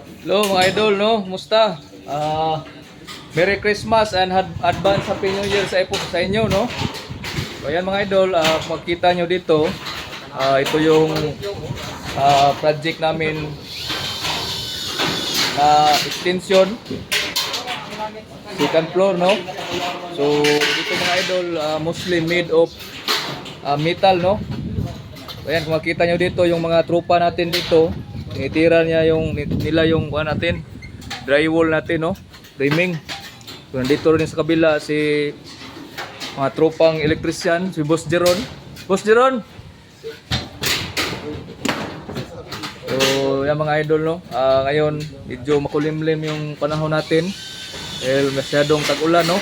Hello mga idol, no? Musta? Ah, Merry Christmas and advance Happy New Year sa, sa inyo, no? So ayan mga idol, ah, makita nyo dito, ah, ito yung ah, project namin na extension second floor, no? So dito mga idol, ah, mostly made of ah, metal, no? So, ayan, kung makita nyo dito, yung mga tropa natin dito, tinitira niya yung, nila yung kuha natin, drywall natin, no? Framing. So, nandito rin sa kabila si mga tropang electrician, si Boss Jeron. Boss Jeron! So, yan mga idol, no? Ah, ngayon, medyo makulimlim yung panahon natin. Dahil masyadong tag-ulan, no?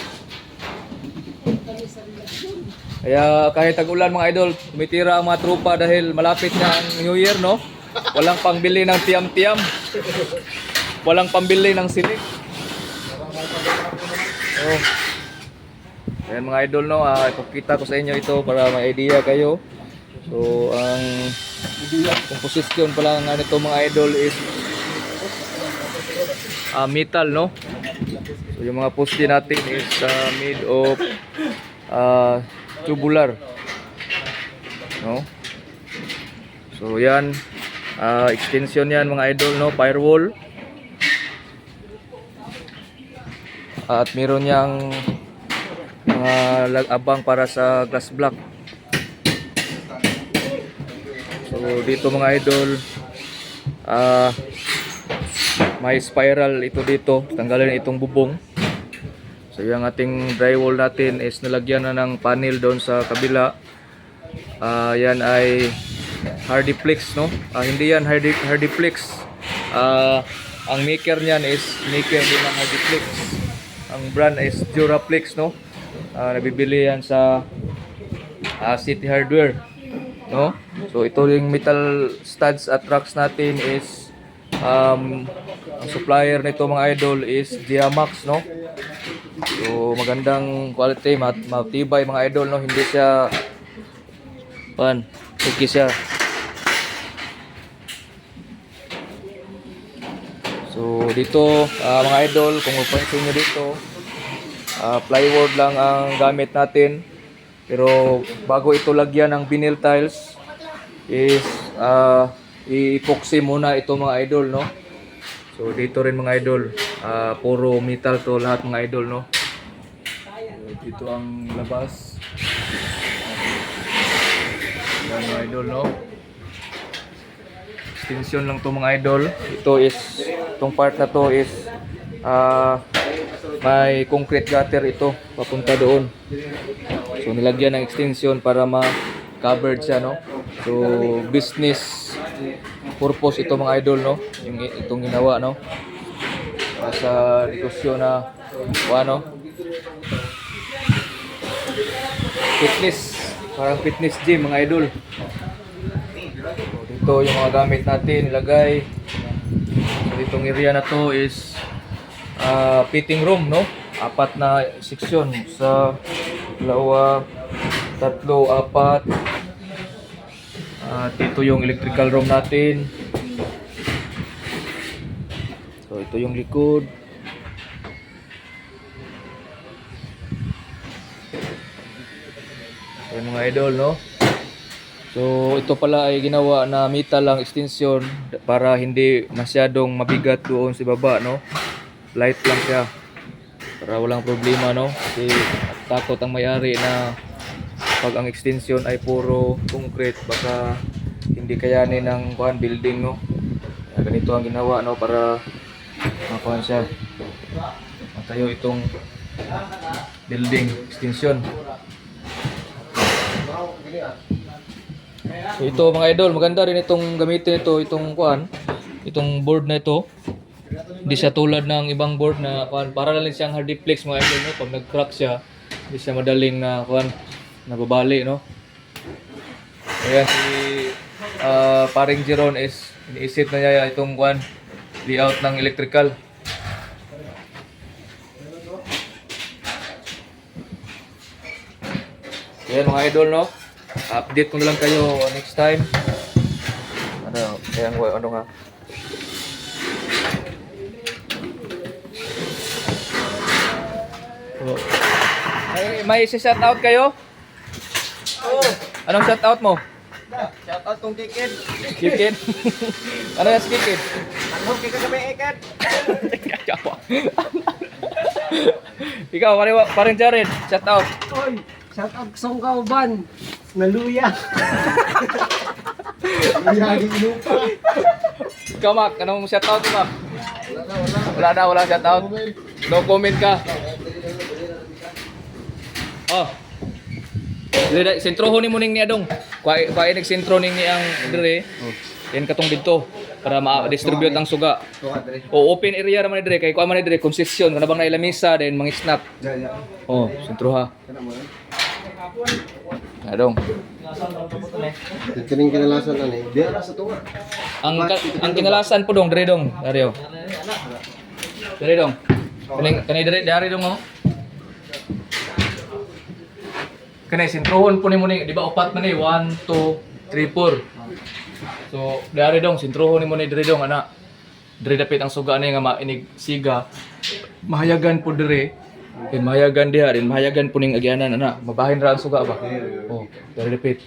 Kaya kahit tag-ulan mga idol, tumitira ang mga tropa dahil malapit na ang New Year, no? Walang pangbili ng tiam-tiam. Walang pambili ng silik. Oh. Ayan mga idol, no? Ah, ipakita ko sa inyo ito para may idea kayo. So, ang composition pala nga nito mga idol is ah, metal, no? So, yung mga poste natin is ah, made of ah, tubular. No? So yan, ah, extension yan mga idol, no? Firewall. At meron niyang mga lag- abang para sa glass block. So dito mga idol, ah may spiral ito dito. Tanggalin itong bubong. So yung ating drywall natin is nalagyan na ng panel doon sa kabila. Ah, yan ay Hardiplex, no? Ah, hindi yan Hardy Hardiplex. Ah, ang maker niyan is maker din ng Hardiplex. Ang brand is Duraplex, no? Ah, nabibili yan sa ah, City Hardware, no? So ito yung metal studs at racks natin is um, ang supplier nito mga idol is Diamax, no? So magandang quality, mat matibay mga idol no, hindi siya pan, okay siya. So dito ah, mga idol, kung mapansin niyo dito, ah, plywood lang ang gamit natin. Pero bago ito lagyan ng vinyl tiles is ah, i-epoxy muna ito mga idol no. So dito rin mga idol, ah, puro metal to lahat mga idol no. Dito ang labas. Yan mga idol no. Extension lang to mga idol. Ito is itong part na to is ah may concrete gutter ito papunta doon. So nilagyan ng extension para ma-covered siya no. So business purpose ito mga idol no. Yung itong ginawa no. Para sa negosyo na ano fitness parang fitness gym mga idol. So, dito yung mga gamit natin ilagay so, itong area na to is ah, fitting room no? Apat na section sa dalawa tatlo apat. At ito yung electrical room natin. So ito yung likod Ayan mga idol, no? So, ito pala ay ginawa na metal lang extension para hindi masyadong mabigat doon sa baba, no? Light lang siya. Para walang problema, no? Kasi takot ang may-ari na pag ang extension ay puro concrete, baka hindi kayanin ng kuhan building, no? Ganito ang ginawa, no? Para makuhan siya. Matayo itong building extension. Ito mga idol, maganda rin itong gamitin ito, itong kuan, itong board na ito. Hindi siya tulad ng ibang board na kuan, para lang siyang hardiplex mga idol no, pag nag-crack siya, hindi siya madaling na kuan, nababali no. Ayan si ah, paring Jeron is iniisip na niya itong kuan, layout ng electrical. Ayan mga idol, no? Update ko na lang kayo next time. Ano, ayan, ano nga. Oh. May, may isi-shout out kayo? Oo. Oh. Anong shout out mo? Shout out kong Kikid. Kikid? ano yan si Kikid? Ano, Kikid kami Kikid. Ikaw, parin Jared, shout out. Shout out sa kauban. Naluya. Naluya lupa. Ikaw, Mac, anong shout out mo, Mac? Wala na, wala shout out. No comment ka. Oh. Dili sentro ni mo ning ni adong. Kuai kuai nag sentro ning ni ang dire. Yan katong dito para ma-distribute ang suga. O open area naman ni dire kay kuha man ni dire concession kana bang naila misa then mga snap. Jaya. Oh, sentro ha. Adong. Kining kinalasan na ni. Di sa tuwa. Ang ang kinalasan po dong dire dong, Dario. Dire dong. Kani kani dire dari dong oh. Kani sintrohon po ni mo ni, di ba upat man ni 1 2 3 4. So, dari dong sintrohon ni mo ni dire dong ana. Dire dapit ang suga ni nga mainig siga. Mahayagan po dire. Then mahayagan diha, then mahayagan po ning agyanan ana. Mabahin ra suga ba? Oh, dire dapit.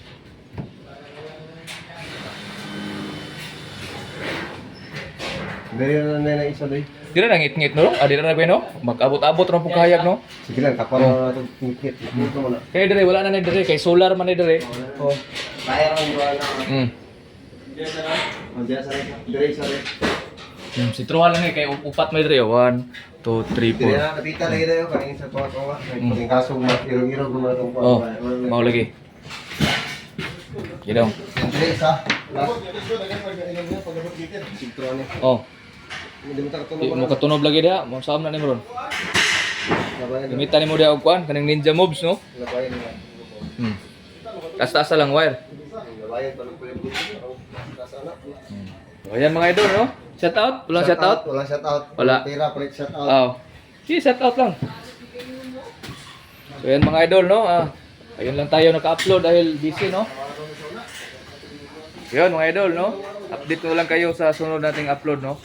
Dere na na isa dre. Dira na ngit-ngit no? Adi na ba no? Mag-abot-abot ra po kahayag no? Sige lang kapal na to na. Kaya dire wala na ni dire kay solar man ni dire. Oh. Ang duwa na. Mm. Oh, diya sa re. Dre sa re. Hmm, si Truhan lang eh, kay upat may dire. 1, 2, 3, Dre na kapita lagi dayo kaning sa tuwa tuwa. Kay kasong mat iro-iro gumana tong 4. Oh, mau lagi. Gidong. Dre sa. Sintro ni. Oh, Hindi mo ta di mo katunob lagi dia, mo saam na ni mo ron. Gamitan nimo dia og kuan kaning ninja moves no. Hmm. Taas-taas lang wire. Pa. Kasana. Oh, ayan mga idol no. Shout out, walang shout out. Walang shout out. Wala. Tira palit shout out. Oh. Si shout out lang. So yan mga idol no. Ah, ayun lang tayo naka-upload dahil busy no. Yun mga idol no. Update ko lang kayo sa sunod nating upload no.